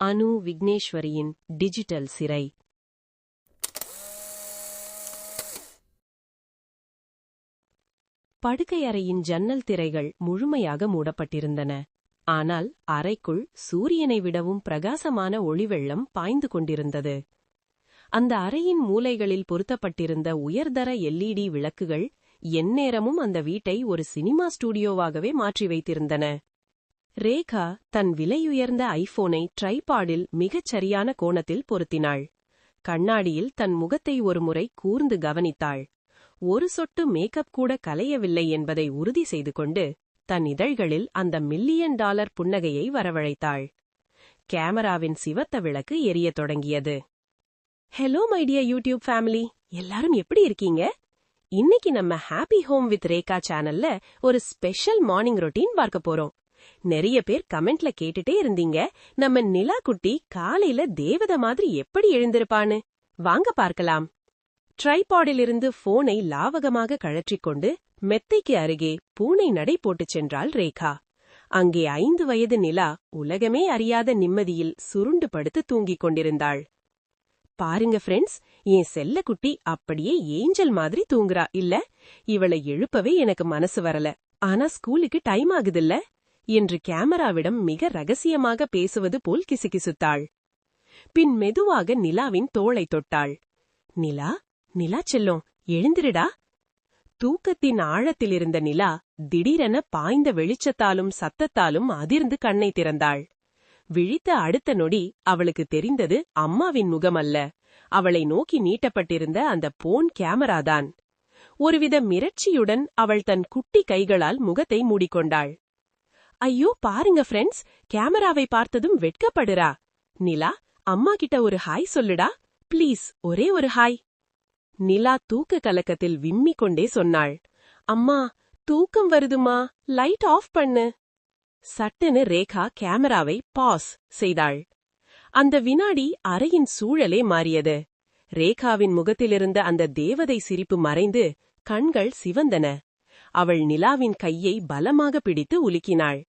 அனு விக்னேஸ்வரியின் digital சிறை. படுக்கையறையின் ஜன்னல் திரைகள் முழுமையாக மூடப்பட்டிருந்தன. ஆனால் அறைக்குள் சூரியனை விடவும் பிரகாசமான ஒளிவெள்ளம் பாய்ந்து கொண்டிருந்தது. அந்த அறையின் மூலைகளில் பொருத்தப்பட்டிருந்த உயர்தர எல்இடி விளக்குகள் எந்நேரமும் அந்த வீட்டை ஒரு சினிமா ஸ்டூடியோவாகவே மாற்றி வைத்திருந்தன. ரேகா தன் விலையுயர்ந்த ஐபோனை ட்ரைபாடில் மிகச் சரியான கோணத்தில் பொருத்தினாள். கண்ணாடியில் தன் முகத்தை ஒருமுறை கூர்ந்து கவனித்தாள். ஒரு சொட்டு மேக்கப் கூட கலையவில்லை என்பதை உறுதி செய்து கொண்டு தன் இதழ்களில் அந்த மில்லியன் டாலர் புன்னகையை வரவழைத்தாள். கேமராவின் சிவத்த விளக்கு எரியத் தொடங்கியது. ஹலோ மைடியா யூடியூப் ஃபேமிலி எல்லாரும் எப்படி இருக்கீங்க? இன்னைக்கு நம்ம ஹாப்பி ஹோம் வித் ரேகா சேனல்ல ஒரு ஸ்பெஷல் மார்னிங் ரொட்டீன் பார்க்க போறோம். நிறைய பேர் கமெண்ட்ல கேட்டுட்டே இருந்தீங்க. நம்ம நிலா குட்டி காலையில தேவத மாதிரி எப்படி எழுந்திருப்பான்னு? வாங்க பார்க்கலாம். ட்ரைபாடிலிருந்து போனை லாவகமாக கழற்றிக்கொண்டு மெத்தைக்கு அருகே பூனை நடை போட்டுச் சென்றாள் ரேகா. அங்கே ஐந்து வயது நிலா உலகமே அறியாத நிம்மதியில் சுருண்டு படுத்து தூங்கிக் கொண்டிருந்தாள். பாருங்க ஃப்ரெண்ட்ஸ் என் செல்ல குட்டி அப்படியே ஏஞ்சல் மாதிரி தூங்குறா இல்ல? இவளை எழுப்பவே எனக்கு மனசு வரல. ஆனா ஸ்கூலுக்கு டைம் ஆகுதில்ல? என்று கேமராவிடம் மிக ரகசியமாக பேசுவது போல் கிசுகிசுத்தாள். பின் மெதுவாக நிலாவின் தோளை தொட்டாள். நிலா நிலா செல்லும் எழுந்திருடா. தூக்கத்தின் ஆழத்திலிருந்த நிலா திடீரென பாய்ந்த வெளிச்சத்தாலும் சத்தத்தாலும் அதிர்ந்து கண்ணை திறந்தாள். விழித்த அடுத்த நொடி அவளுக்கு தெரிந்தது அம்மாவின் முகமல்ல. அவளை நோக்கி நீட்டப்பட்டிருந்த அந்த போன் கேமராதான். ஒருவித மிரட்சியுடன் அவள் தன் குட்டி கைகளால் முகத்தை மூடிக்கொண்டாள். ஐயோ பாருங்க ஃப்ரெண்ட்ஸ் கேமராவை பார்த்ததும் வெட்கப்படுறா. நிலா அம்மா கிட்ட ஒரு ஹாய் சொல்லுடா. ப்ளீஸ் ஒரே ஒரு ஹாய் நிலா தூக்க கலக்கத்தில் விம்மிக் கொண்டே சொன்னாள். அம்மா தூக்கம் வருதுமா? லைட் ஆஃப் பண்ணு. சட்டுன்னு ரேகா கேமராவை பாஸ் செய்தாள். அந்த வினாடி அறையின் சூழலே மாறியது. ரேகாவின் முகத்திலிருந்த அந்த தேவதை சிரிப்பு மறைந்து கண்கள் சிவந்தன. அவள் நிலாவின் கையை பலமாக பிடித்து உலுக்கினாள்.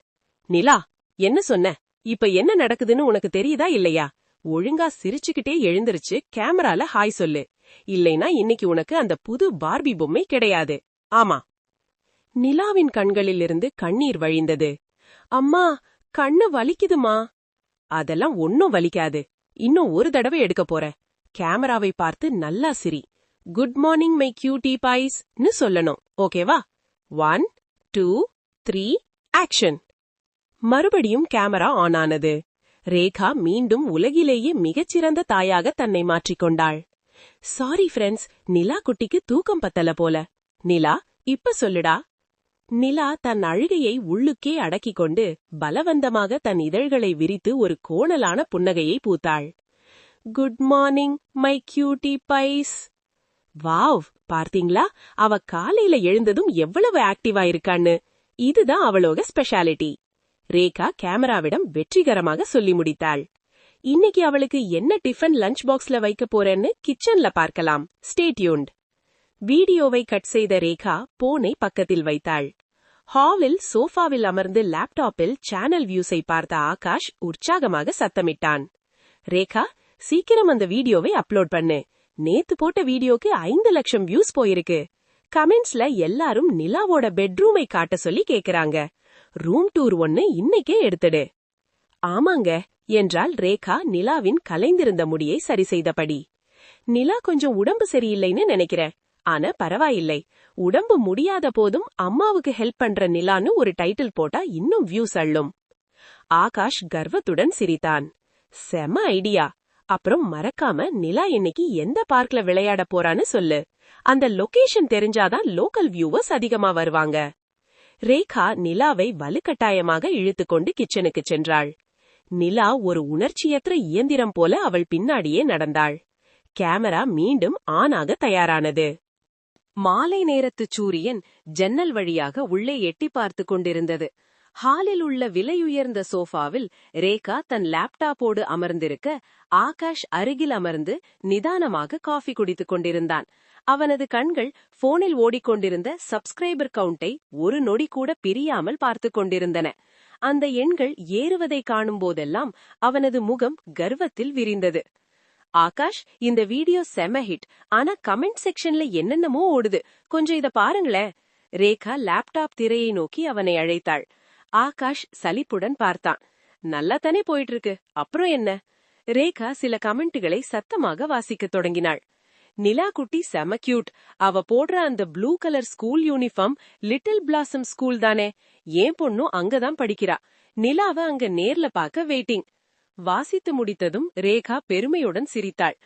நிலா என்ன சொன்ன? இப்ப என்ன நடக்குதுன்னு உனக்கு தெரியுதா இல்லையா? ஒழுங்கா சிரிச்சுக்கிட்டே எழுந்திருச்சு கேமரால ஹாய் சொல்லு. இல்லைனா இன்னைக்கு உனக்கு அந்த புது பார்பி பொம்மை கிடையாது. ஆமா. நிலாவின் கண்களிலிருந்து கண்ணீர் வழிந்தது. அம்மா கண்ணு வலிக்குதுமா? அதெல்லாம் ஒன்னும் வலிக்காது. இன்னும் ஒரு தடவை எடுக்க போற. கேமராவை பார்த்து நல்லா சிரி. குட் மார்னிங் மை கியூட்டி பாய்ஸ்னு சொல்லணும். ஓகேவா? One two three action. மறுபடியும் கேமரா ஆன் ஆனது ரேகா மீண்டும் உலகிலேயே மிகச்சிறந்த தாயாக தன்னை மாற்றிக்கொண்டாள். சாரி ஃப்ரெண்ட்ஸ் நிலா குட்டிக்கு தூக்கம் பத்தல போல. நிலா இப்ப சொல்லுடா. நிலா தன் அழுகையை உள்ளுக்கே அடக்கிக் கொண்டு பலவந்தமாக தன் இதழ்களை விரித்து ஒரு கோணலான புன்னகையை பூத்தாள். Good morning my cutie boys. Wow பார்த்தீங்களா? அவ காலையில எழுந்ததும் எவ்வளவு ஆக்டிவா இருக்கான்னு. இதுதான் அவளோக ஸ்பெஷாலிட்டி. ரேகா கேமராவிடம் வெற்றிகரமாக சொல்லி முடித்தாள். இன்னைக்கு அவளுக்கு என்ன டிஃபன் லஞ்ச் பாக்ஸ்ல வைக்க போறேன்னு கிச்சன்ல பார்க்கலாம். ஸ்டேட்யூண்ட் வீடியோவை கட் செய்த ரேகா போனை பக்கத்தில் வைத்தாள். ஹாலில் சோஃபாவில் அமர்ந்து லேப்டாப்பில் சேனல் வியூஸை பார்த்த ஆகாஷ் உற்சாகமாக சத்தமிட்டான். ரேகா சீக்கிரம் அந்த வீடியோவை அப்லோட் பண்ணு. நேத்து போட்ட வீடியோக்கு ஐந்து லட்சம் வியூஸ் போயிருக்கு. கமெண்ட்ஸ்ல எல்லாரும் நிலாவோட பெட்ரூமை காட்ட சொல்லி கேக்குறாங்க. ரூம் டூர் ஒன்னு இன்னைக்கே எடுத்துடு. ஆமாங்க என்றால் ரேகா நிலாவின் கலைந்திருந்த முடியை சரி செய்தபடி. நிலா கொஞ்சம் உடம்பு சரியில்லைன்னு நினைக்கிறேன். ஆனா பரவாயில்லை. உடம்பு முடியாத போதும் அம்மாவுக்கு ஹெல்ப் பண்ற நிலான்னு ஒரு டைட்டில் போட்டா இன்னும் வியூஸ் அள்ளும். ஆகாஷ் கர்வத்துடன் சிரித்தான். செம ஐடியா அப்புறம் மறக்காம நிலா இன்னைக்கு எந்த பார்க்ல விளையாட போறான்னு சொல்லு. அந்த லொகேஷன் தெரிஞ்சாதான் லோக்கல் வியூவர்ஸ் அதிகமா வருவாங்க. ரேகா நிலாவை வலுக்கட்டாயமாக இழுத்துக்கொண்டு கிச்சனுக்கு சென்றாள். நிலா ஒரு உணர்ச்சியற்ற இயந்திரம் போல அவள் பின்னாடியே நடந்தாள். கேமரா மீண்டும் ஆனாக தயாரானது. மாலை நேரத்து சூரியன் ஜன்னல் வழியாக உள்ளே எட்டி பார்த்து கொண்டிருந்தது. ஹாலில் உள்ள விலையுயர்ந்த சோஃபாவில் ரேகா தன் லேப்டாப்போடு அமர்ந்திருக்க ஆகாஷ் அருகில் அமர்ந்து நிதானமாக காஃபி குடித்துக் கொண்டிருந்தான். அவனது கண்கள் போனில் ஓடிக்கொண்டிருந்த சப்ஸ்கிரைபர் கவுண்டை ஒரு நொடி கூட பிரியாமல் பார்த்துக் கொண்டிருந்தன. அந்த எண்கள் ஏறுவதை காணும் போதெல்லாம் அவனது முகம் கர்வத்தில் விரிந்தது. ஆகாஷ் இந்த வீடியோ செம ஹிட். ஆனா கமெண்ட் செக்ஷன்ல என்னென்னமோ ஓடுது. கொஞ்சம் இத பாருங்களேன். ரேகா லேப்டாப் திரையை நோக்கி அவனை அழைத்தாள். ஆகாஷ் சலிப்புடன் பார்த்தான். நல்லா தானே போயிட்டு இருக்கு அப்புறம் என்ன? ரேகா சில கமெண்ட்டுகளை சத்தமாக வாசிக்கத் தொடங்கினாள். நிலா குட்டி செம கியூட் அவ போடுற அந்த blue colour school uniform little blossom school தானே. ஏன் பொண்ணும் அங்கதான் படிக்கிறா. நிலாவ அங்க நேர்ல பார்க்க வெயிட்டிங் வாசித்து முடித்ததும் ரேகா பெருமையுடன் சிரித்தாள்.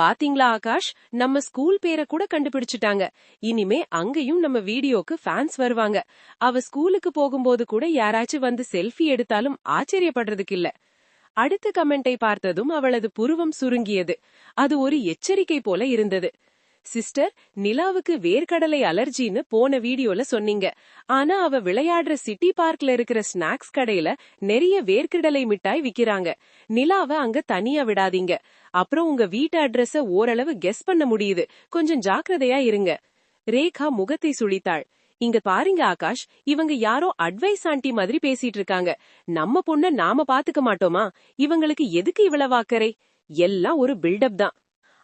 பாத்தீங்களா ஆகாஷ்? நம்ம ஸ்கூல் பேரை கூட கண்டுபிடிச்சிட்டாங்க. இனிமே அங்கேயும் நம்ம வீடியோக்கு ஃபேன்ஸ் வருவாங்க. அவ ஸ்கூலுக்கு போகும்போது கூட யாராச்சும் வந்து செல்ஃபி எடுத்தாலும் ஆச்சரியப்படுறதுக்கு இல்ல. அடுத்த கமெண்டை பார்த்ததும் அவளது புருவம் சுருங்கியது. அது ஒரு எச்சரிக்கை போல இருந்தது. சிஸ்டர் நிலாவுக்கு வேர்க்கடலை அலர்ஜின்னு போன வீடியோல சொன்னீங்க. ஆனா அவ விளையாடுற சிட்டி பார்க்ல இருக்கிற ஸ்நாக்ஸ் கடையில நிறைய வேர்க்கடலை மிட்டாய் விக்கிறாங்க. நிலாவ அங்க தனியா விடாதீங்க. அப்புறம் உங்க வீட்டு அட்ரஸ ஓரளவு கெஸ் பண்ண முடியுது. கொஞ்சம் ஜாக்கிரதையா இருங்க. ரேகா முகத்தை சுழித்தாள். இங்க பாருங்க ஆகாஷ் இவங்க யாரோ அட்வைஸ் ஆண்டி மாதிரி பேசிட்டு இருக்காங்க. நம்ம பொண்ண நாம பாத்துக்க மாட்டோமா? இவங்களுக்கு எதுக்கு இவ்வளவு அக்கறை எல்லாம் ஒரு பில்டப் தான்.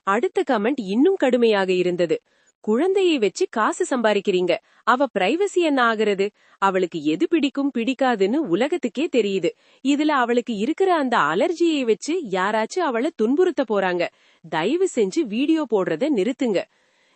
அடுத்த கமெண்ட் இன்னும் கடுமையாக இருந்தது. குழந்தையை வச்சு காசு சம்பாதிக்கிறீங்க அவ பிரைவசி என்ன ஆகிறது? அவளுக்கு எது பிடிக்கும் பிடிக்காதுன்னு உலகத்துக்கே தெரியுது. இதுல அவளுக்கு இருக்கிற அந்த அலர்ஜியை வச்சு யாராச்சும் அவளை துன்புறுத்த போறாங்க. தயவு செஞ்சு வீடியோ போடுறத நிறுத்துங்க.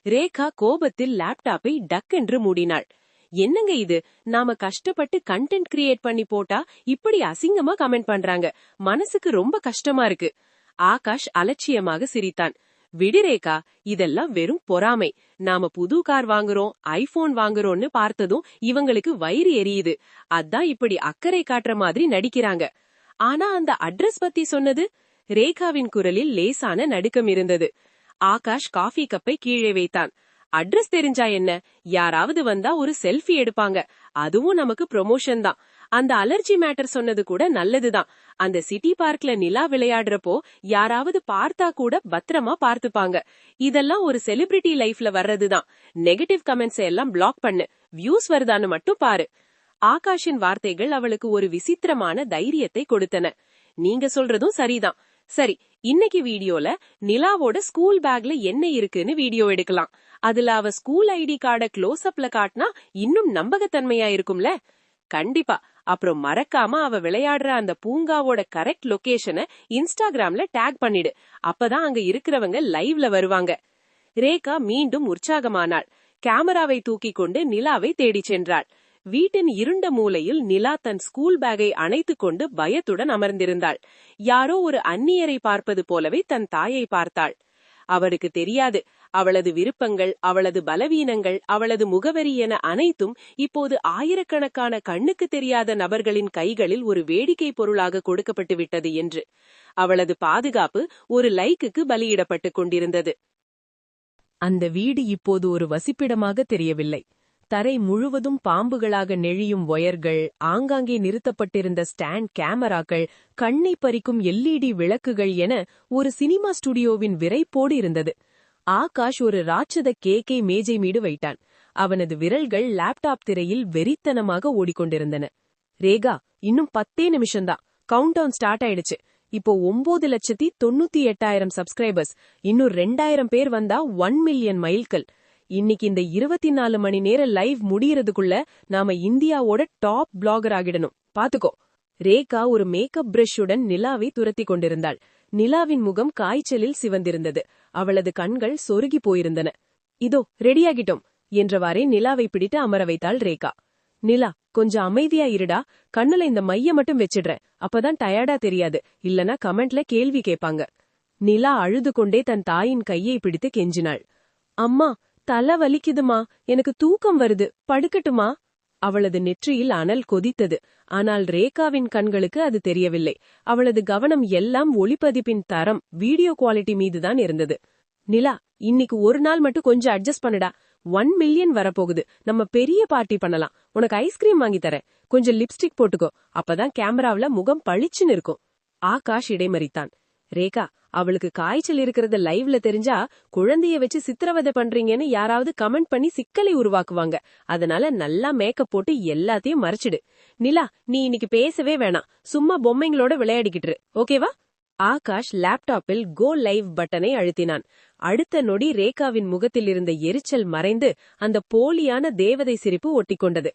ரேகா கோபத்தில் லேப்டாப்பை டக் என்று மூடினாள். என்னங்க இது? நாம கஷ்டப்பட்டு கண்டென்ட் கிரியேட் பண்ணி போட்டா இப்படி அசிங்கமா கமெண்ட் பண்றாங்க. மனசுக்கு ரொம்ப கஷ்டமா இருக்கு. ஆகாஷ் அலட்சியமாக சிரித்தான். விடுரேகா இதெல்லாம் வெறும் பொறாமை. நாம புது கார் வாங்குறோம் ஐபோன் வாங்குறோம்னு பார்த்ததும் இவங்களுக்கு வயிறு எரியுது. அதான் இப்படி அக்கறை காட்டுற மாதிரி நடிக்கிறாங்க. ஆனா அந்த அட்ரஸ் பத்தி சொன்னது? ரேகாவின் குரலில் லேசான நடுக்கம் இருந்தது. ஆகாஷ் காஃபி கப்பை கீழே வைத்தான். அட்ரஸ் தெரிஞ்சா என்ன? யாராவது வந்தா ஒரு செல்ஃபி எடுப்பாங்க. அதுவும் நமக்கு ப்ரொமோஷன் தான். அந்த அலர்ஜி மேட்டர் சொன்னது கூட நல்லதுதான். அந்த சிட்டி பார்க்ல நிலா விளையாடுறப்போ யாராவது பார்த்தா கூட பத்திரமா பார்த்துப்பாங்க. இதெல்லாம் ஒரு செலிபிரிட்டி லைஃப்ல வர்றதுதான். நெகட்டிவ் கமெண்ட்ஸ் எல்லாம் பிளாக் பண்ணு. வியூஸ் வருதான்னு மட்டும் பாரு. ஆகாஷின் வார்த்தைகள் அவளுக்கு ஒரு விசித்திரமான தைரியத்தை கொடுத்தன. நீங்க சொல்றதும் சரிதான். சரி இன்னைக்கு வீடியோல நிலாவோட ஸ்கூல் பேக்ல என்ன இருக்குன்னு வீடியோ எடுக்கலாம். அதுல அவ ஸ்கூல் ஐடி கார்ட க்ளோஸ் அப்ல காட்டினா இன்னும் நம்பகத்தன்மையா இருக்கும்ல? கண்டிப்பா. அப்புறம் மறக்காம அவ விளையாடுற அந்த பூங்காவோட கரெக்ட் லொகேஷனை இன்ஸ்டாகிராம்ல டேக் பண்ணிடு. அப்பதான் அங்க இருக்கிறவங்க லைவ்ல வருவாங்க. ரேகா மீண்டும் உற்சாகமானாள். கேமராவை தூக்கி கொண்டு நிலாவை தேடி சென்றாள். வீட்டின் இருண்ட மூலையில் நிலா தன் ஸ்கூல் பேக்கை அணைத்துக் கொண்டு பயத்துடன் அமர்ந்திருந்தாள். யாரோ ஒரு அந்நியரை பார்ப்பது போலவே தன் தாயை பார்த்தாள். அவருக்கு தெரியாது. அவளது விருப்பங்கள் அவளது பலவீனங்கள் அவளது முகவரி என அனைத்தும் இப்போது ஆயிரக்கணக்கான கண்ணுக்கு தெரியாத நபர்களின் கைகளில் ஒரு வேடிக்கை பொருளாக கொடுக்கப்பட்டு விட்டது என்று. அவளது பாதுகாப்பு ஒரு லைக்குக்கு பலியிடப்பட்டுக் கொண்டிருந்தது. அந்த வீடு இப்போது ஒரு வசிப்பிடமாக தெரியவில்லை. தரை முழுவதும் பாம்புகளாக நெழியும் ஒயர்கள் ஆங்காங்கே நிறுத்தப்பட்டிருந்த ஸ்டாண்ட் கேமராக்கள் கண்ணை பறிக்கும் எல்இடி விளக்குகள் என ஒரு சினிமா ஸ்டுடியோவின் விரைப்போடு இருந்தது. ஆகாஷ் ஒரு ராட்சத கேக்கை மேஜை மீது வைத்தான். அவனது விரல்கள் லேப்டாப் திரையில் வெறித்தனமாக ஓடிக்கொண்டிருந்தன. ரேகா இன்னும் பத்தே நிமிஷம்தான். கவுண்ட் டவுன் ஸ்டார்ட் ஆயிடுச்சு. இப்போ ஒன்பது லட்சத்தி தொண்ணூத்தி எட்டாயிரம் சப்ஸ்கிரைபர்ஸ் இன்னும் ரெண்டாயிரம் பேர் வந்தா ஒன் மில்லியன் மைல்கள் இன்னைக்கு இந்த இருபத்தி நாலு மணி நேர லைவ் முடியறதுக்குள்ள நாம இந்தியாவோட டாப் பிளாகர் ஆகிடணும். பாத்துக்கோ. ரேகா ஒரு மேக்கப் பிரஷுடன் நிலாவை துரத்தி கொண்டிருந்தாள். நிலாவின் முகம் காய்ச்சலில் சிவந்திருந்தது. அவளது கண்கள் சொருகி போயிருந்தன. இதோ ரெடியாகிட்டோம் என்றவாறே நிலாவை பிடித்து அமர வைத்தாள் ரேகா. நிலா கொஞ்சம் அமைதியா இருடா. கண்ணுல இந்த மைய மட்டும் வச்சிடுறேன். அப்பதான் டயர்டா தெரியாது. இல்லனா கமெண்ட்ல கேள்வி கேட்பாங்க. நிலா அழுது கொண்டே தன் தாயின் கையை பிடித்து கெஞ்சினாள். அம்மா தலை வலிக்குதுமா? எனக்கு தூக்கம் வருது. படுக்கட்டுமா? அவளது நெற்றியில் அனல் கொதித்தது. ஆனால் ரேகாவின் கண்களுக்கு அது தெரியவில்லை. அவளது கவனம் எல்லாம் ஒளிப்பதிப்பின் தரம் வீடியோ குவாலிட்டி மீதுதான் இருந்தது. நிலா இன்னைக்கு ஒரு நாள் மட்டும் கொஞ்சம் அட்ஜஸ்ட் பண்ணுடா. ஒன் மில்லியன் வரப்போகுது. நம்ம பெரிய பார்ட்டி பண்ணலாம். உனக்கு ஐஸ்கிரீம் வாங்கி தரேன். கொஞ்சம் லிப்ஸ்டிக் போட்டுக்கோ. அப்பதான் கேமராவுல முகம் பளிச்சுன்னு இருக்கும். ஆகாஷ் இடைமறித்தான். ரேகா அவளுக்கு காய்ச்சல் இருக்கிறத லைவ்ல தெரிஞ்சா குழந்தைய வச்சு சித்திரவதை பண்றீங்கன்னு யாராவது கமெண்ட் பண்ணி சிக்கலை உருவாக்குவாங்க. அதனால நல்லா மேக்கப் போட்டு எல்லாத்தையும் மறைச்சிடு. நிலா நீ இன்னைக்கு பேசவே வேணாம். சும்மா பொம்மைங்களோட விளையாடிக்கிட்டு ஓகேவா? ஆகாஷ் லேப்டாப்பில் கோ லைவ் பட்டனை அழுத்தினான். அடுத்த நொடி ரேகாவின் முகத்தில் இருந்த எரிச்சல் மறைந்து அந்த போலியான தேவதை சிரிப்பு ஒட்டிக்கொண்டது.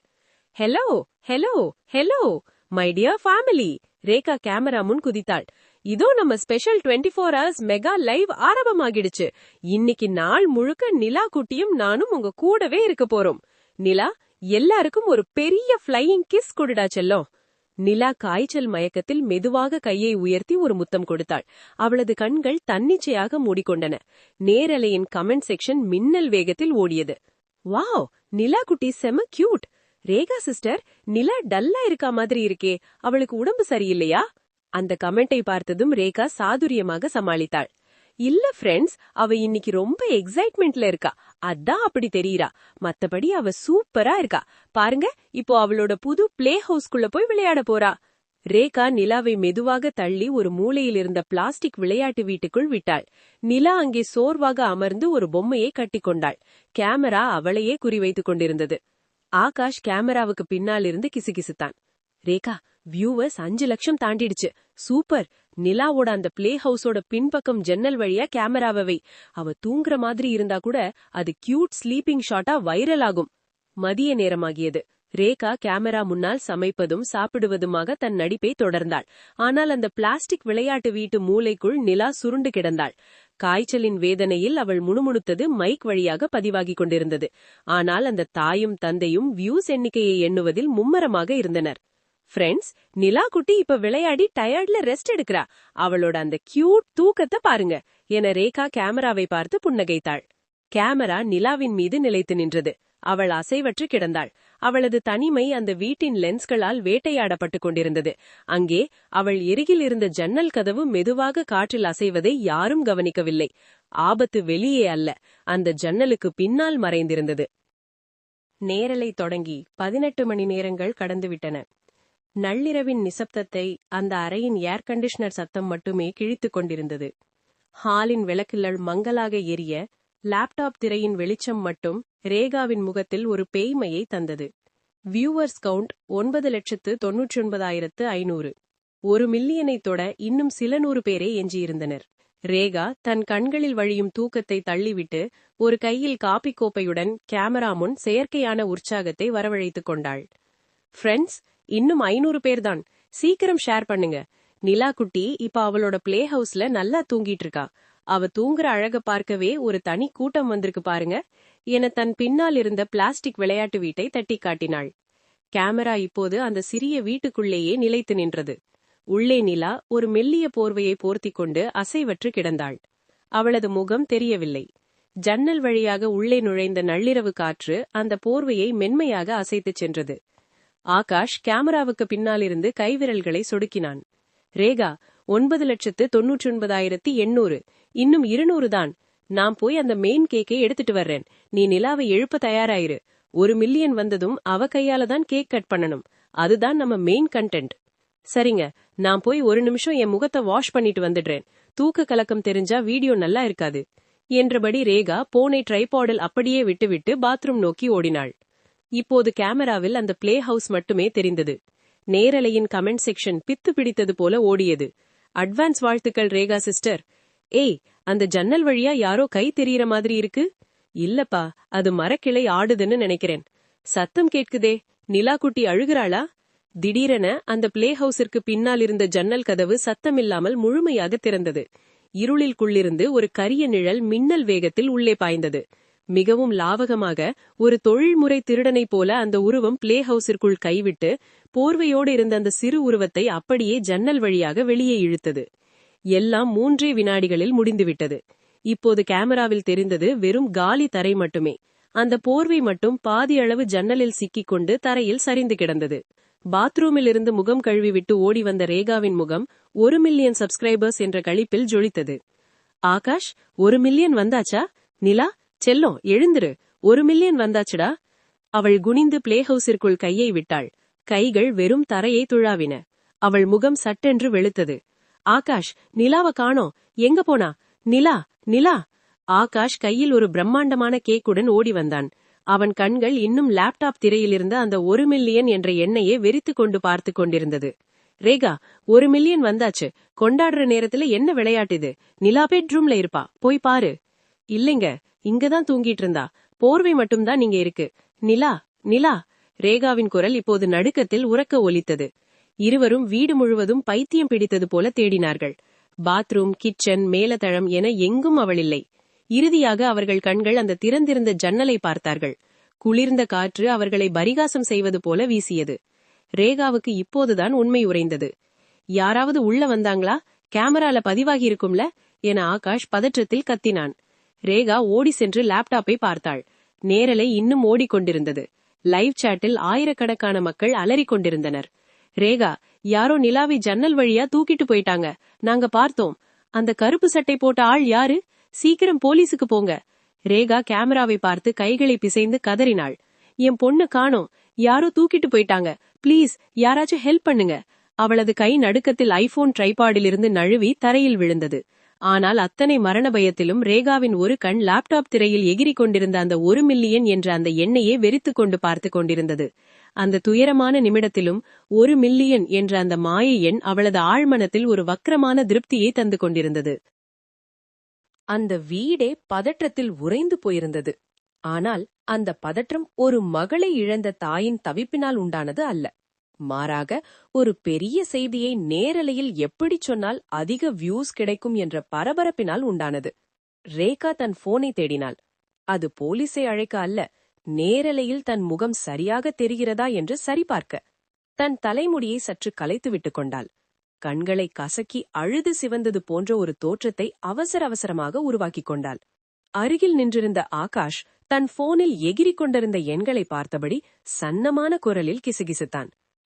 Hello hello hello my dear family Rekha camera முன் குதித்தாள். இதோ நம்ம special 24 four hours mega live ஆரம்பமாகிடுச்சு. இன்னைக்கு நாள் முழுக்க நிலா குட்டியும் நானும் உங்க கூடவே இருக்க போறோம். நிலா எல்லாருக்கும் ஒரு பெரிய ஃப்ளையிங் கிஸ் கொடுடா செல்லம். நிலா காய்ச்சல் மயக்கத்தில் மெதுவாக கையை உயர்த்தி ஒரு முத்தம் கொடுத்தாள். அவளது கண்கள் தன்னிச்சையாக மூடிக்கொண்டன. நேரலையின் கமெண்ட் செக்ஷன் மின்னல் வேகத்தில் ஓடியது. வாவ் நிலா குட்டி செம கியூட் ரேகா சிஸ்டர் நிலா டல்லா இருக்கா மாதிரி இருக்கே. அவளுக்கு உடம்பு சரியில்லையா? அந்த கமெண்டை பார்த்ததும் ரேகா சாதுரியமாக சமாளித்தாள். இல்ல ஃப்ரெண்ட்ஸ் அவ இன்னைக்கு ரொம்ப எக்ஸைட்மெண்ட்ல இருக்கா. அதான் அப்படி தெரியறா. மத்தபடி அவ சூப்பரா இருக்கா. பாருங்க இப்போ அவளோட புது பிளே ஹவுஸ்குள்ள போய் விளையாட போறா. ரேகா நிலாவை மெதுவாக தள்ளி ஒரு மூலையில் இருந்த பிளாஸ்டிக் விளையாட்டு வீட்டுக்குள் விட்டாள். நிலா அங்கே சோர்வாக அமர்ந்து ஒரு பொம்மையை கட்டிக்கொண்டாள் கேமரா அவளையே குறிவைத்துக் கொண்டிருந்தது. ஆகாஷ் கேமராவுக்கு பின்னால் இருந்து கிசுகிசுத்தான். ரேகா வியூவர்ஸ் அஞ்சு லட்சம் தாண்டிடுச்சு. சூப்பர்! நிலாவோட அந்த பிளே ஹவுஸோட பின்பக்கம் ஜன்னல் வழியா கேமராவை அவ தூங்குற மாதிரி இருந்தா கூட அது கியூட் ஸ்லீப்பிங் ஷாட்டா வைரல் ஆகும். மதிய நேரமாகியது. ரேகா கேமரா முன்னால் சமைப்பதும் சாப்பிடுவதுமாக தன் நடிப்பை தொடர்ந்தாள். ஆனால் அந்த பிளாஸ்டிக் விளையாட்டு வீட்டு மூலைக்குள் நிலா சுருண்டு கிடந்தாள். காய்ச்சலின் வேதனையில் அவள் முணுமுணுத்தது மைக் வழியாக பதிவாகிக் கொண்டிருந்தது. ஆனால் அந்த தாயும் தந்தையும் வியூஸ் எண்ணிக்கையை எண்ணுவதில் மும்மரமாக இருந்தனர். ஃப்ரெண்ட்ஸ் நிலா குட்டி இப்ப விளையாடி டயர்ட்ல ரெஸ்ட் எடுக்கிறா. அவளோட அந்த கியூட் தூக்கத்தை பாருங்க. என ரேகா கேமராவை பார்த்து புன்னகைத்தாள். கேமரா நிலாவின் மீது நிலைத்து நின்றது. அவள் அசைவற்று கிடந்தாள். அவளது தனிமை அந்த வீட்டின் லென்ஸ்களால் வேட்டையாடப்பட்டுக் கொண்டிருந்தது. அங்கே அவள் எருகில் இருந்த ஜன்னல் கதவு மெதுவாக காற்றில் அசைவதை யாரும் கவனிக்கவில்லை. ஆபத்து வெளியே அல்ல. அந்த ஜன்னலுக்கு பின்னால் மறைந்திருந்தது. நேரலை தொடங்கி பதினெட்டு மணி நேரங்கள் கடந்துவிட்டன. நள்ளிரவின் நிசப்தத்தை அந்த அறையின் ஏர் கண்டிஷனர் சத்தம் மட்டுமே கிழித்துக் கொண்டிருந்தது. ஹாலின் விளக்குகள் மங்கலாக எரிய லேப்டாப் திரையின் வெளிச்சம் மட்டும் ரேகாவின் முகத்தில் ஒரு பேய்மையை தந்தது. வியூவர்ஸ் கவுண்ட் ஒன்பது லட்சத்து தொன்னூற்றி ஒன்பதாயிரத்து ஐநூறு. ஒரு மில்லியனை தொட இன்னும் சில நூறு பேரே எஞ்சியிருந்தனர். ரேகா தன் கண்களில் வழியும் தூக்கத்தை தள்ளிவிட்டு ஒரு கையில் காப்பி கோப்பையுடன் கேமரா முன் செயற்கையான உற்சாகத்தை வரவழைத்துக் கொண்டாள். ஃப்ரெண்ட்ஸ் இன்னும் ஐநூறு பேர்தான். சீக்கிரம் ஷேர் பண்ணுங்க. நிலா குட்டி இப்ப அவளோட பிளே ஹவுஸ்ல நல்லா தூங்கிட்டு இருக்கா. அவ தூங்குற அழக பார்க்கவே ஒரு தனி கூட்டம் வந்திருக்கு பாருங்க. என தன் பின்னால் இருந்த பிளாஸ்டிக் விளையாட்டு வீட்டை தட்டி காட்டினாள். கேமரா இப்போது அந்த சிறிய வீட்டுக்குள்ளேயே நிலைத்து நின்றது. உள்ளே நிலா ஒரு மெல்லிய போர்வையை போர்த்திக் கொண்டு அசைவற்று கிடந்தாள். அவளது முகம் தெரியவில்லை. ஜன்னல் வழியாக உள்ளே நுழைந்த நள்ளிரவு காற்று அந்த போர்வையை மென்மையாக அசைத்துச் சென்றது. ஆகாஷ் கேமராவுக்கு பின்னாலிருந்து கைவிரல்களை சொடுக்கினான். ரேகா ஒன்பது லட்சத்து தொன்னூற்றி ஒன்பதாயிரத்தி எண்ணூறு. இன்னும் இருநூறு தான். நான் போய் அந்த மெயின் கேக்கை எடுத்துட்டு வர்றேன். நீ நிலாவை எழுப்ப தயாராயிரு. ஒரு மில்லியன் வந்ததும் அவ கையால தான் கேக் கட் பண்ணணும். அதுதான் நம்ம மெயின் கண்டென்ட் சரிங்க நான் போய் ஒரு நிமிஷம் என் முகத்தை வாஷ் பண்ணிட்டு வந்துடுறேன். தூக்க கலக்கம் தெரிஞ்சா வீடியோ நல்லா இருக்காது. என்றபடி ரேகா போனை ட்ரைபாடல் அப்படியே விட்டுவிட்டு பாத்ரூம் நோக்கி ஓடினாள். இப்போது கேமராவில் அந்த பிளே ஹவுஸ் மட்டுமே தெரிந்தது. நேரலையின் கமெண்ட் செக்ஷன் பித்து பிடித்தது போல ஓடியது. அட்வான்ஸ் வாழ்த்துக்கள் ரேகா சிஸ்டர் ஏய் அந்த ஜன்னல் வழியா யாரோ கை தெரியற மாதிரி இருக்கு? இல்லப்பா அது மரக்கிளை ஆடுதுன்னு நினைக்கிறேன். சத்தம் கேட்குதே நிலா குட்டி அழுகிறாளா? திடீரென அந்த பிளே ஹவுஸிற்கு பின்னால் இருந்த ஜன்னல் கதவு சத்தமில்லாமல் முழுமையாக திறந்தது. இருளிற்குள்ளிருந்து ஒரு கரிய நிழல் மின்னல் வேகத்தில் உள்ளே பாய்ந்தது. மிகவும் லாவகமாக ஒரு தொழில்முறை திருடனைப் போல அந்த உருவம் பிளே ஹவுஸிற்குள் கைவிட்டு போர்வையோடு இருந்த அந்த சிறு உருவத்தை அப்படியே ஜன்னல் வழியாக வெளியே இழுத்தது. எல்லாம் மூன்றே வினாடிகளில் முடிந்துவிட்டது. இப்போது கேமராவில் தெரிந்தது வெறும் காலி தரை மட்டுமே. அந்த போர்வை மட்டும் பாதி அளவு ஜன்னலில் சிக்கிக் கொண்டு தரையில் சரிந்து கிடந்தது. பாத்ரூமில் இருந்து முகம் கழுவிவிட்டு ஓடி வந்த ரேகாவின் முகம் ஒரு மில்லியன் சப்ஸ்கிரைபர்ஸ் என்ற கழிப்பில் ஜொலித்தது. ஆகாஷ் ஒரு மில்லியன் வந்தாச்சா? நிலா செல்லம் எழுந்துரு. ஒரு மில்லியன் வந்தாச்சுடா. அவள் குனிந்து பிளே ஹவுஸிற்குள் கையை விட்டாள். கைகள் வெறும் தரையை துழாவின. அவள் முகம் சட்டென்று வெளுத்தது. ஆகாஷ் நிலாவ காணோம் எங்க போனா? நிலா நிலா. ஆகாஷ் கையில் ஒரு பிரம்மாண்டமான கேக்குடன் ஓடி வந்தான். அவன் கண்கள் இன்னும் லேப்டாப் திரையிலிருந்து அந்த ஒரு மில்லியன் என்ற எண்ணையே வெறித்துக் கொண்டு பார்த்து கொண்டிருந்தது. ரேகா ஒரு மில்லியன் வந்தாச்சு. கொண்டாடுற நேரத்துல என்ன விளையாட்டு இது? நிலா பெட்ரூம்ல இருப்பா. போய் பாரு. இல்லைங்க இங்கதான் தூங்கிட்டு இருந்தா. போர்வை மட்டும்தான் நீங்க இருக்கு. நிலா நிலா. ரேகாவின் குரல் இப்போது நடுக்கத்தில் உறக்க ஒலித்தது. இருவரும் வீடு முழுவதும் பைத்தியம் பிடித்தது போல தேடினார்கள். பாத்ரூம் கிச்சன் மேலதளம் என எங்கும் அவள் இல்லை இறுதியாக அவர்கள் கண்கள் அந்த திறந்திருந்த ஜன்னலை பார்த்தார்கள். குளிர்ந்த காற்று அவர்களை பரிகாசம் செய்வது போல வீசியது. ரேகாவுக்கு இப்போதுதான் உண்மை உறைந்தது. யாராவது உள்ள வந்தாங்களா? கேமரால பதிவாகி இருக்கும்ல? என ஆகாஷ் பதற்றத்தில் கத்தினான். ரேகா ஓடி சென்று லேப்டாப்பை பார்த்தாள். நேரலை இன்னும் ஓடிக்கொண்டிருந்தது. லைவ் சாட்டில் ஆயிரக்கணக்கான மக்கள் அலறிக் கொண்டிருந்தனர் ரேகா யாரோ நிலாவை ஜன்னல் வழியா தூக்கிட்டு போயிட்டாங்க. நாங்க பார்த்தோம். அந்த கருப்பு சட்டை போட்ட ஆள் யாரு? சீக்கிரம் போலீஸுக்கு போங்க. ரேகா கேமராவை பார்த்து கைகளை பிசைந்து கதறினாள். என் பொண்ணு காணோம். யாரோ தூக்கிட்டு போயிட்டாங்க. ப்ளீஸ் யாராச்சும் ஹெல்ப் பண்ணுங்க. அவளது கை நடுக்கத்தில் ஐபோன் ட்ரைபாடிலிருந்து நழுவி தரையில் விழுந்தது. ஆனால் அத்தனை மரண பயத்திலும் ரேகாவின் ஒரு கண் லேப்டாப் திரையில் எகிரிக் கொண்டிருந்த அந்த ஒரு மில்லியன் என்ற அந்த எண்ணையே வெறித்துக் கொண்டு பார்த்து கொண்டிருந்தது. அந்த துயரமான நிமிடத்திலும் ஒரு மில்லியன் என்ற அந்த மாய எண் அவளது ஆழ்மனத்தில் ஒரு வக்கிரமான திருப்தியை தந்து கொண்டிருந்தது. அந்த வீடே பதற்றத்தில் உறைந்து போயிருந்தது. ஆனால் அந்த பதற்றம் ஒரு மகளை இழந்த தாயின் தவிப்பினால் உண்டானது அல்ல. மாறாக ஒரு பெரிய செய்தியை நேரலையில் எப்படி சொன்னால் அதிக வியூஸ் கிடைக்கும் என்ற பரபரப்பினால் உண்டானது. ரேகா தன் போனை தேடினாள். அது போலீஸை அழைக்க அல்ல நேரலையில் தன் முகம் சரியாக தெரிகிறதா என்று சரிபார்க்க. தன் தலைமுடியை சற்று கலைத்து விட்டுக் கொண்டாள். கண்களை கசக்கி அழுது சிவந்தது போன்ற ஒரு தோற்றத்தை அவசர அவசரமாக உருவாக்கிக் கொண்டாள். அருகில் நின்றிருந்த ஆகாஷ் தன் போனில் எகிரிக் கொண்டிருந்த எண்களை பார்த்தபடி சன்னமான குரலில் கிசுகிசுத்தான்.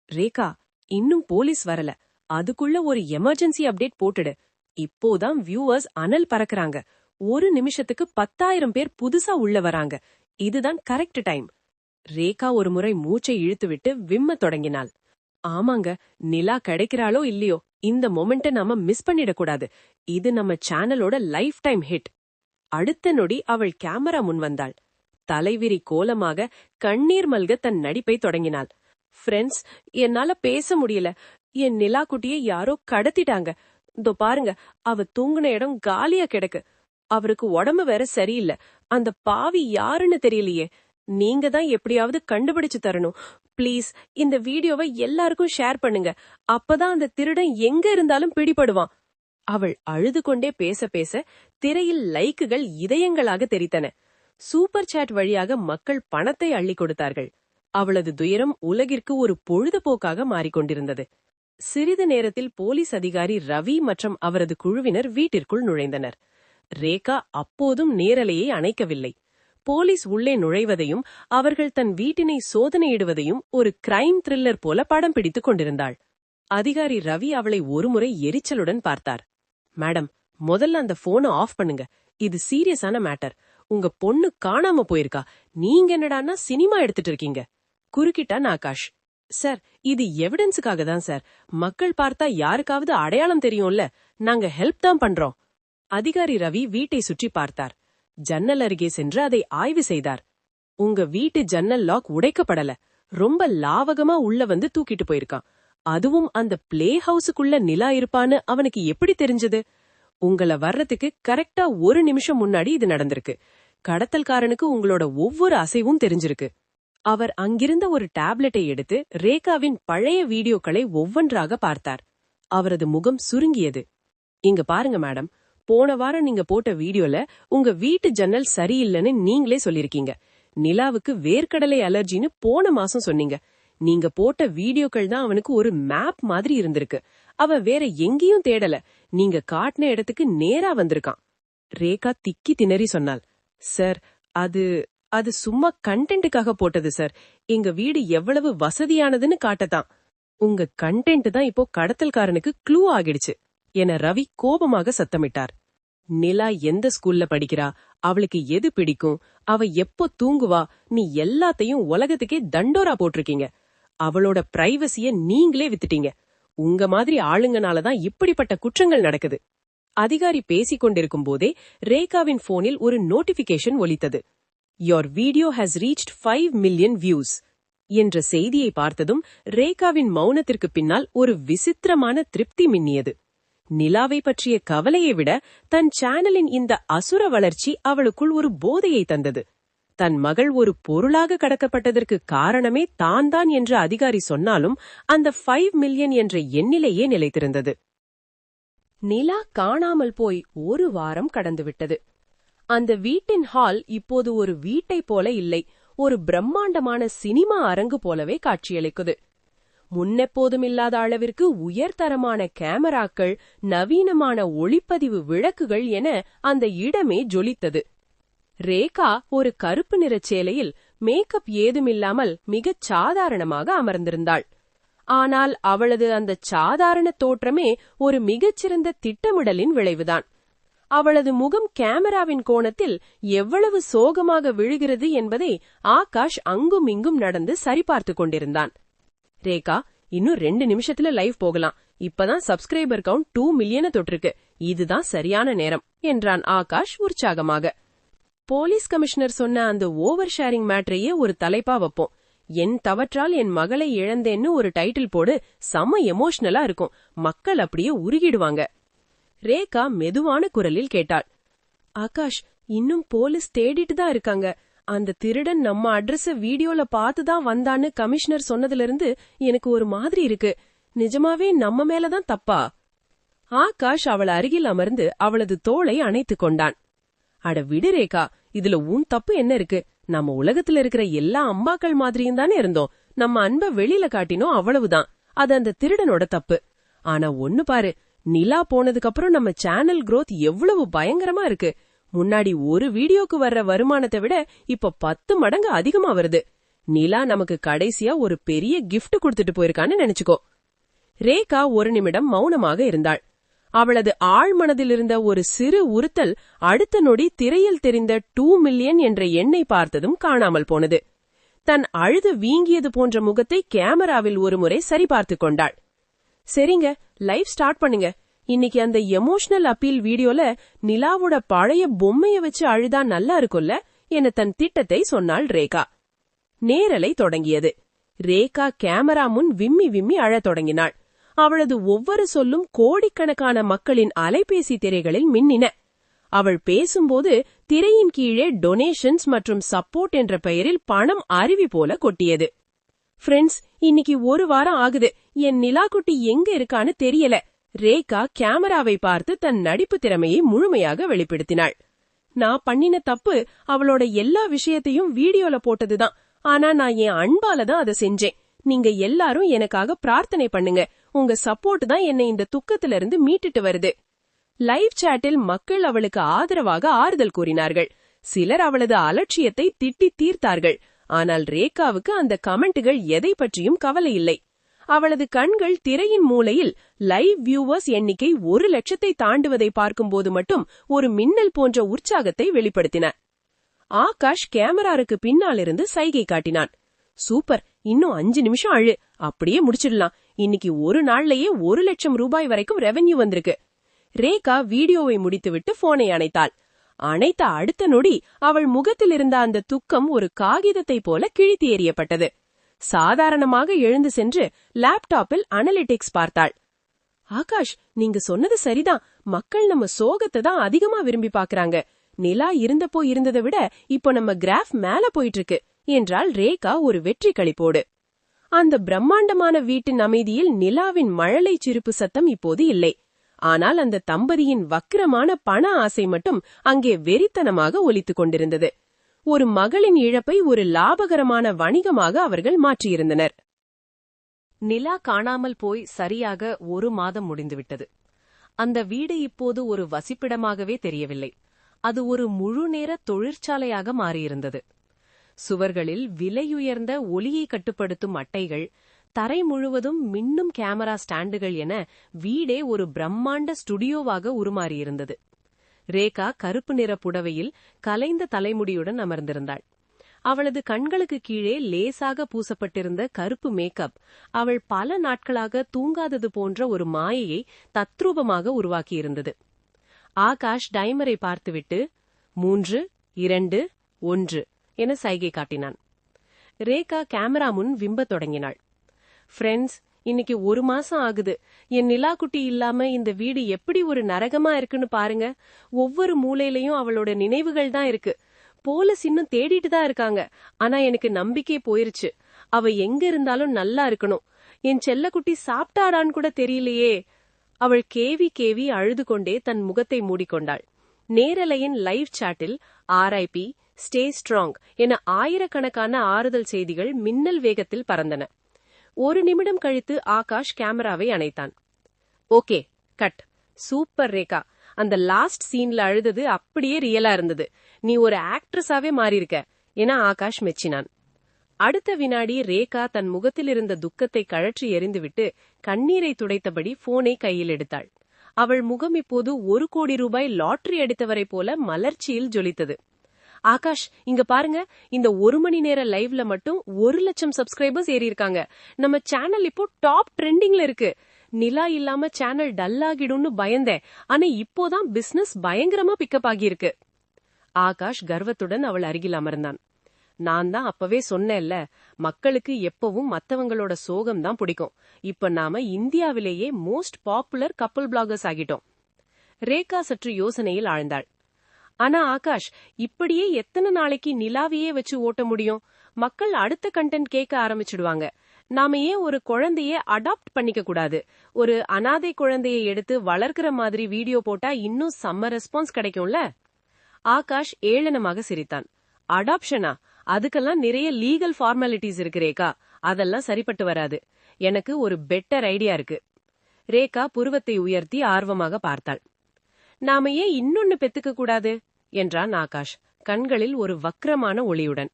ரேகா இன்னும் போலீஸ் வரல. அதுக்குள்ள ஒரு எமர்ஜென்சி அப்டேட் போட்டுடு. இப்போதான் வியூவர்ஸ் அனல் பறக்குறாங்க. ஒரு நிமிஷத்துக்கு பத்தாயிரம் பேர் புதுசா உள்ள வராங்க. இதுதான் கரெக்ட் டைம். ரேகா ஒரு முறை மூச்சை இழுத்துவிட்டு விம்ம தொடங்கினாள். ஆமாங்க நிலா கிடைக்கிறாளோ இல்லையோ இந்த மொமெண்ட்ட நாம மிஸ் பண்ணிடக்கூடாது இது நம்ம சேனலோட லைஃப் டைம் ஹிட். அடுத்த நொடி அவள் கேமரா முன் வந்தாள். தலைவிரி கோலமாக கண்ணீர் மல்க தன் நடிப்பை தொடங்கினாள். ஃப்ரெண்ட்ஸ் என்னால பேச முடியல. என் நிலா குட்டியை யாரோ கடத்திட்டாங்க. இதோ பாருங்க அவ தூங்குன இடம் காலியா கிடக்கு. அவருக்கு உடம்பு வேற சரியில்லை. அந்த பாவி யாருன்னு தெரியலையே. நீங்க தான் எப்படியாவது கண்டுபிடிச்சு தரணும். ப்ளீஸ் இந்த வீடியோவை எல்லாருக்கும் ஷேர் பண்ணுங்க. அப்பதான் அந்த திருடன் எங்க இருந்தாலும் பிடிபடுவான். அவள் அழுது கொண்டே பேச பேச திரையில் லைக்குகள் இதயங்களாக தெரித்தன. சூப்பர் சாட் வழியாக மக்கள் பணத்தை அள்ளி கொடுத்தார்கள். அவளது துயரம் உலகிற்கு ஒரு பொழுதுபோக்காக மாறிக்கொண்டிருந்தது. சிறிது நேரத்தில் போலீஸ் அதிகாரி ரவி மற்றும் அவரது குழுவினர் வீட்டிற்குள் நுழைந்தனர். ரேகா அப்போதும் நேரலையை அணைக்கவில்லை. போலீஸ் உள்ளே நுழைவதையும் அவர்கள் தன் வீட்டினை சோதனையிடுவதையும் ஒரு கிரைம் த்ரில்லர் போல படம் பிடித்துக் கொண்டிருந்தாள். அதிகாரி ரவி அவளை ஒருமுறை எரிச்சலுடன் பார்த்தார். மேடம் முதல்ல அந்த போனை ஆஃப் பண்ணுங்க. இது சீரியஸான மேட்டர் உங்க பொண்ணு காணாம போயிருக்கா. நீங்க என்னடான்னா சினிமா எடுத்துட்டு இருக்கீங்க. குறுக்கிட்டான் ஆகாஷ் சார் இது எவிடன்ஸுக்காக தான் சார். மக்கள் பார்த்தா யாருக்காவது அடையாளம் தெரியும்ல. நாங்க ஹெல்ப் தான் பண்றோம். அதிகாரி ரவி வீட்டை சுற்றி பார்த்தார். ஜன்னல் அருகே சென்று அதை ஆய்வு செய்தார். உங்க வீட்டு ஜன்னல் லாக் உடைக்கப்படல. ரொம்ப லாவகமா உள்ள வந்து தூக்கிட்டு போயிருக்கான். அதுவும் அந்த பிளே ஹவுஸுக்குள்ள நிலா இருப்பான்னு அவனுக்கு எப்படி தெரிஞ்சது? உங்கள வர்றதுக்கு கரெக்டா ஒரு நிமிஷம் முன்னாடி இது நடந்திருக்கு. கடத்தல்காரனுக்கு உங்களோட ஒவ்வொரு அசைவும் தெரிஞ்சிருக்கு. அவர் அங்கிருந்த ஒரு டேப்லெட்டை எடுத்து ரேகாவின் பழைய வீடியோக்களை ஒவ்வொன்றாக பார்த்தார். அவரது முகம் சுருங்கியது. இங்க பாருங்க மேடம். போன வாரம் நீங்க போட்ட வீடியோல உங்க வீட்டு ஜன்னல் சரியில்லைன்னு நீங்களே சொல்லிருக்கீங்க நிலாவுக்கு வேர்க்கடலை அலர்ஜின்னு போன மாசம் சொன்னீங்க. நீங்க போட்ட வீடியோக்கள் தான் அவனுக்கு ஒரு மேப் மாதிரி இருந்திருக்கு. அவ வேற எங்கேயும் தேடல. நீங்க காட்டின இடத்துக்கு நேரா வந்திருக்கான். ரேகா திக்கி திணறி சொன்னாள். சார் அது அது சும்மா கண்டென்ட்டுக்காக போட்டது சார் எங்க வீடு எவ்வளவு வசதியானதுன்னு காட்டத்தான். உங்க கண்டென்ட் தான் இப்போ கடத்தல்காரனுக்கு க்ளூ ஆகிடுச்சு. என ரவி கோபமாக சத்தமிட்டார். நிலா எந்த ஸ்கூல்ல படிக்கிறா? அவளுக்கு எது பிடிக்கும்? அவ எப்போ தூங்குவா? நீ எல்லாத்தையும் உலகத்துக்கே தண்டோரா போட்டிருக்கீங்க. அவளோட பிரைவசிய நீங்களே வித்துட்டீங்க. உங்க மாதிரி ஆளுங்கனாலதான் இப்படிப்பட்ட குற்றங்கள் நடக்குது. அதிகாரி பேசிக் கொண்டிருக்கும் போதே ரேகாவின் போனில் ஒரு நோட்டிபிகேஷன் ஒலித்தது. Your video has reached five million views என்ற செய்தியை பார்த்ததும் ரேகாவின் மௌனத்திற்கு பின்னால் ஒரு விசித்திரமான திருப்தி மின்னியது. நிலாவை பற்றிய கவலையை விட தன் சேனலின் இந்த அசுர வளர்ச்சி அவளுக்குள் ஒரு போதையை தந்தது. தன் மகள் ஒரு பொருளாக கடக்கப்பட்டதற்கு காரணமே தான் தான் என்று அதிகாரி சொன்னாலும் அந்த ஃபைவ் மில்லியன் என்ற எண்ணிலேயே நிலைத்திருந்தது. நிலா காணாமல் போய் ஒரு வாரம் கடந்துவிட்டது. அந்த வீட்டின் ஹால் இப்போது ஒரு வீட்டைப் போல இல்லை. ஒரு பிரம்மாண்டமான சினிமா அரங்கு போலவே காட்சியளிக்குது. முன்னெப்போதும் இல்லாத அளவிற்கு உயர்தரமான கேமராக்கள் நவீனமான ஒளிப்பதிவு விளக்குகள் என அந்த இடமே ஜொலித்தது. ரேகா ஒரு கருப்பு நிறச் சேலையில் மேக்கப் ஏதுமில்லாமல் மிகச் சாதாரணமாக அமர்ந்திருந்தாள். ஆனால் அவளது அந்த சாதாரண தோற்றமே ஒரு மிகச்சிறந்த திட்டமிடலின் விளைவுதான். அவளது முகம் கேமராவின் கோணத்தில் எவ்வளவு சோகமாக விழுகிறது என்பதை ஆகாஷ் அங்கும் இங்கும் நடந்து சரிபார்த்து கொண்டிருந்தான். ரேகா இன்னும் ரெண்டு நிமிஷத்துல லைவ் போகலாம். இப்பதான் சப்ஸ்கிரைபர் கவுண்ட் டூ மில்லியன தொட்டிருக்கு. இதுதான் சரியான நேரம் என்றான் ஆகாஷ் உற்சாகமாக. போலீஸ் கமிஷனர் சொன்ன அந்த ஓவர் ஷேரிங் மேட்ரையே ஒரு தலைப்பா வைப்போம். என் தவற்றால் என் மகளை இழந்தேன்னு ஒரு டைட்டில் போடு செம்ம எமோஷனலா இருக்கும். மக்கள் அப்படியே உருகிடுவாங்க. ரேகா மெதுவான குரலில் கேட்டாள். ஆகாஷ் இன்னும் போலீஸ் தேடிட்டு தான் இருக்காங்க. அந்த திருடன் நம்ம அட்ரஸ வீடியோல பார்த்து தான் வந்தான்னு கமிஷனர் சொன்னதுல இருந்து எனக்கு ஒரு மாதிரி இருக்கு. நிஜமாவே நம்ம மேலதான் தப்பா? ஆகாஷ் அவள் அருகில் அமர்ந்து அவளது தோளை அணைத்துக் கொண்டான். அட விடு ரேகா இதுல உன் தப்பு என்ன இருக்கு? நம்ம உலகத்துல இருக்கிற எல்லா அம்மாக்கள் மாதிரியும் தானே இருந்தோம். நம்ம அன்ப வெளியில காட்டினோம் அவ்வளவுதான். அது அந்த திருடனோட தப்பு. ஆனா ஒன்னு பாரு நிலா போனதுக்கு அப்புறம் நம்ம சேனல் க்ரோத் எவ்வளவு பயங்கரமா இருக்கு. முன்னாடி ஒரு வீடியோக்கு வர்ற வருமானத்தை விட இப்ப பத்து மடங்கு அதிகமா வருது. நிலா நமக்கு கடைசியா ஒரு பெரிய கிஃப்ட் கொடுத்துட்டு போயிருக்கான்னு நினைச்சுக்கோ. ரேகா ஒரு நிமிடம் மௌனமாக இருந்தாள். அவளது ஆழ்மனதில் இருந்த ஒரு சிறு உறுத்தல் அடுத்த நொடி திரையில் தெரிந்த டூ மில்லியன் என்ற எண்ணை பார்த்ததும் காணாமல் போனது. தன் அழுது வீங்கியது போன்ற முகத்தை கேமராவில் ஒருமுறை சரிபார்த்துக் கொண்டாள். சரிங்க லைவ் ஸ்டார்ட் பண்ணுங்க. இன்னைக்கு அந்த எமோஷனல் அப்பீல் வீடியோல நிலாவோட பழைய பொம்மைய வச்சு அழுதா நல்லா இருக்கும்ல? என தன் திட்டத்தை சொன்னாள் ரேகா. நேரலை தொடங்கியது. ரேகா கேமரா முன் விம்மி விம்மி அழத் தொடங்கினாள். அவளது ஒவ்வொரு சொல்லும் கோடிக்கணக்கான மக்களின் அலைபேசி திரைகளில் மின்னின. அவள் பேசும்போது திரையின் கீழே டொனேஷன்ஸ் மற்றும் சப்போர்ட் என்ற பெயரில் பணம் அருவி போல கொட்டியது. ஃப்ரெண்ட்ஸ் இன்னைக்கு ஒரு வாரம் ஆகுது. என் நிலாக்குட்டி எங்க இருக்கான்னு தெரியல. ரேகா கேமராவை பார்த்து தன் நடிப்பு திறமையை முழுமையாக வெளிப்படுத்தினாள். நான் பண்ணின தப்பு அவளோட எல்லா விஷயத்தையும் வீடியோல போட்டதுதான். ஆனா நான் என் அன்பால தான் அதை செஞ்சேன். நீங்க எல்லாரும் எனக்காக பிரார்த்தனை பண்ணுங்க. உங்க சப்போர்ட் தான் என்னை இந்த துக்கத்துல இருந்து மீட்டுட்டு வருது. லைவ் சாட்டில் மக்கள் அவளுக்கு ஆதரவாக ஆறுதல் கூறினார்கள். சிலர் அவளது அலட்சியத்தை திட்டி தீர்த்தார்கள். ஆனால் ரேகாவுக்கு அந்த கமெண்ட்டுகள் எதை பற்றியும் கவலை இல்லை. அவளது கண்கள் திரையின் மூலையில் லைவ் வியூவர்ஸ் எண்ணிக்கை ஒரு லட்சத்தை தாண்டுவதை பார்க்கும்போது மட்டும் ஒரு மின்னல் போன்ற உற்சாகத்தை வெளிப்படுத்தின. ஆகாஷ் கேமராருக்கு பின்னாலிருந்து சைகை காட்டினான். சூப்பர் இன்னும் அஞ்சு நிமிஷம் அழு. அப்படியே முடிச்சிடலாம். இன்னைக்கு ஒரு நாள்லயே ஒரு லட்சம் ரூபாய் வரைக்கும் ரெவென்யூ வந்திருக்கு. ரேகா வீடியோவை முடித்துவிட்டு போனை அணைத்தாள். அணைத்த அடுத்த நொடி அவள் முகத்தில் இருந்த அந்த துக்கம் ஒரு காகிதத்தை போல கிழித்து எறியப்பட்டது. சாதாரணமாக எழுந்து சென்று லேப்டாப்பில் அனலிட்டிக்ஸ் பார்த்தாள். ஆகாஷ் நீங்க சொன்னது சரிதான். மக்கள் நம்ம சோகத்தை தான் அதிகமா விரும்பி பாக்குறாங்க நிலா இருந்தப்போ இருந்ததை விட இப்போ நம்ம கிராஃப் மேல போயிட்டு இருக்கு என்றால் ரேகா ஒரு வெற்றி களிப்போடு. அந்த பிரம்மாண்டமான வீட்டின் அமைதியில் நிலாவின் மழலை சிரிப்பு சத்தம் இப்போது இல்லை. ஆனால் அந்த தம்பதியின் வக்கிரமான பண ஆசை மட்டும் அங்கே வெறித்தனமாக ஒலித்துக் கொண்டிருந்தது. ஒரு மகளின் இழப்பை ஒரு லாபகரமான வணிகமாக அவர்கள் மாற்றியிருந்தனர். நிலா காணாமல் போய் சரியாக ஒரு மாதம் முடிந்துவிட்டது. அந்த வீடு இப்போது ஒரு வசிப்பிடமாகவே தெரியவில்லை. அது ஒரு முழுநேர தொழிற்சாலையாக மாறியிருந்தது. சுவர்களில் விலையுயர்ந்த ஒலியை கட்டுப்படுத்தும் அட்டைகள் தரை முழுவதும் மின்னும் கேமரா ஸ்டாண்டுகள் என வீடே ஒரு பிரம்மாண்ட ஸ்டுடியோவாக உருமாறியிருந்தது. ரேகா கருப்பு நிற புடவையில் கலைந்த தலைமுடியுடன் அமர்ந்திருந்தாள். அவளது கண்களுக்கு கீழே லேசாக பூசப்பட்டிருந்த கருப்பு மேக்கப் அவள் பல நாட்களாக தூங்காதது போன்ற ஒரு மாயையை தத்ரூபமாக உருவாக்கியிருந்தது. ஆகாஷ் டைமரை பார்த்துவிட்டு மூன்று இரண்டு ஒன்று என சைகை காட்டினான். ரேகா கேமரா முன் விம்பத் தொடங்கினாள். ஃப்ரெண்ட்ஸ் இன்னைக்கு ஒரு மாசம் ஆகுது. என் நிலா குட்டி இல்லாம இந்த வீடு எப்படி ஒரு நரகமா இருக்குன்னு பாருங்க. ஒவ்வொரு மூலையிலயும் அவளோட நினைவுகள் தான் இருக்கு. போலீஸ் இன்னும் தேடிட்டு தான் இருக்காங்க. ஆனா எனக்கு நம்பிக்கை போயிருச்சு. அவ எங்க இருந்தாலும் நல்லா இருக்கணும். என் செல்லக்குட்டி சாப்பிட்டாடான்னு கூட தெரியலையே. அவள் கேவி கேவி அழுது கொண்டே தன் முகத்தை மூடிக்கொண்டாள். நேரலையின் லைவ் சாட்டில் ஆர்ஐபி ஸ்டே ஸ்ட்ராங் என ஆயிரக்கணக்கான ஆறுதல் செய்திகள் மின்னல் வேகத்தில் பறந்தன. ஒரு நிமிடம் கழித்து ஆகாஷ் கேமராவை அணைத்தான். Okay cut. சூப்பர் ரேகா. அந்த லாஸ்ட் சீன்ல அழுதது அப்படியே ரியலா இருந்தது. நீ ஒரு ஆக்ட்ரஸாவே மாறியிருக்க. என ஆகாஷ் மெச்சினான். அடுத்த வினாடி ரேகா தன் முகத்தில் இருந்த துக்கத்தை கழற்றி எறிந்துவிட்டு கண்ணீரை துடைத்தபடி போனை கையில் எடுத்தாள். அவள் முகம் இப்போது ஒரு கோடி ரூபாய் லாட்டரி அடித்தவரை போல மலர்ச்சியில் ஜொலித்தது. ஆகாஷ் இங்க பாருங்க. இந்த ஒரு மணி நேர லைவ்ல மட்டும் ஒரு லட்சம் சப்ஸ்கிரைபர்ஸ் ஏறி இருக்காங்க நம்ம சேனல் இப்போ டாப் ட்ரெண்டிங்ல இருக்கு. நிலா இல்லாம சேனல் டல் ஆகிடும்னு பயந்தேன். ஆனா இப்போதான் பிசினஸ் பயங்கரமா பிக்கப் ஆகியிருக்கு. ஆகாஷ் கர்வத்துடன் அவள் அருகில் அமர்ந்தான். நான் தான் அப்பவே சொன்னேன்ல மக்களுக்கு எப்பவும் மத்தவங்களோட சோகம் தான் பிடிக்கும். இப்ப நாம இந்தியாவிலேயே மோஸ்ட் பாப்புலர் கப்பல் பிளாகர்ஸ் ஆகிட்டோம். ரேகா சற்று யோசனையில் ஆழ்ந்தாள். ஆனா ஆகாஷ் இப்படியே எத்தனை நாளைக்கு நிலாவையே வச்சு ஓட்ட முடியும்? மக்கள் அடுத்த கண்டென்ட் கேட்க ஆரம்பிச்சிடுவாங்க. நாம ஏன் ஒரு குழந்தைய அடாப்ட் பண்ணிக்க கூடாது? ஒரு அனாதை குழந்தைய எடுத்து வளர்க்கிற மாதிரி வீடியோ போட்டா இன்னும் செம்ம ரெஸ்பான்ஸ் கிடைக்கும்ல? ஆகாஷ் ஏளனமாக சிரித்தான். அடாப்ஷனா அதுக்கெல்லாம் நிறைய லீகல் ஃபார்மாலிட்டிஸ் இருக்கு ரேகா. அதெல்லாம் சரிப்பட்டு வராது. எனக்கு ஒரு பெட்டர் ஐடியா இருக்கு. ரேகா புருவத்தை உயர்த்தி ஆர்வமாக பார்த்தாள். நாம ஏன் இன்னொன்னு பெத்துக்க கூடாது? என்றான் ஆகாஷ் கண்களில் ஒரு வக்ரமான ஒளியுடன்.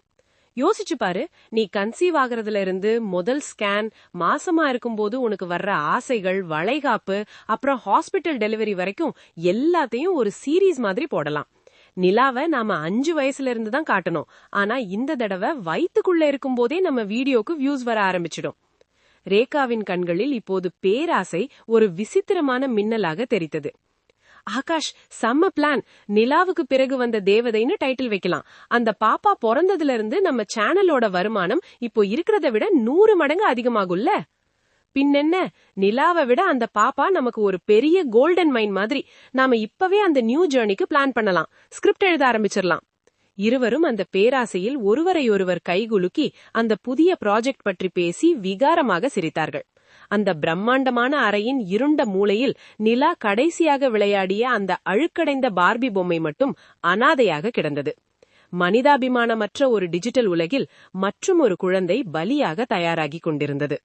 யோசிச்சு பாரு நீ கன்சீவ் ஆகுறதுல இருந்து முதல் ஸ்கேன் மாசமா இருக்கும்போது உனக்கு வர்ற ஆசைகள் வளைகாப்பு அப்புறம் ஹாஸ்பிட்டல் டெலிவரி வரைக்கும் எல்லாத்தையும் ஒரு சீரீஸ் மாதிரி போடலாம். நிலாவை நாம அஞ்சு வயசுல இருந்து தான் காட்டணும். ஆனா இந்த தடவை வயித்துக்குள்ள இருக்கும்போதே நம்ம வீடியோக்கு வியூஸ் வர ஆரம்பிச்சிடும். ரேகாவின் கண்களில் இப்போது பேராசை ஒரு விசித்திரமான மின்னலாக தெரித்தது. ஆகாஷ் செம்ம பிளான் நிலாவுக்கு பிறகு வந்த தேவதைன்னு டைட்டில் வைக்கலாம். அந்த பாப்பா பிறந்ததுல இருந்து நம்ம சேனலோட வருமானம் இப்போ இருக்கிறத விட நூறு மடங்கு அதிகமாகும்ல? பின்னென்ன? நிலாவை விட அந்த பாப்பா நமக்கு ஒரு பெரிய கோல்டன் மைன் மாதிரி. நாம இப்பவே அந்த நியூ ஜேர்னிக்கு பிளான் பண்ணலாம். ஸ்கிரிப்ட் எழுத ஆரம்பிச்சிடலாம். இருவரும் அந்த பேராசையில் ஒருவரை ஒருவர் கைகுலுக்கி அந்த புதிய ப்ராஜெக்ட் பற்றி பேசி விகாரமாக சிரித்தார்கள். அந்த பிரம்மாண்டமான அறையின் இருண்ட மூலையில் நிலா கடைசியாக விளையாடிய அந்த அழுக்கடைந்த பார்பி பொம்மை மட்டும் அனாதையாக கிடந்தது. மனிதாபிமானமற்ற ஒரு டிஜிட்டல் உலகில் மற்றும் ஒரு குழந்தை பலியாக தயாராகிக் கொண்டிருந்தது.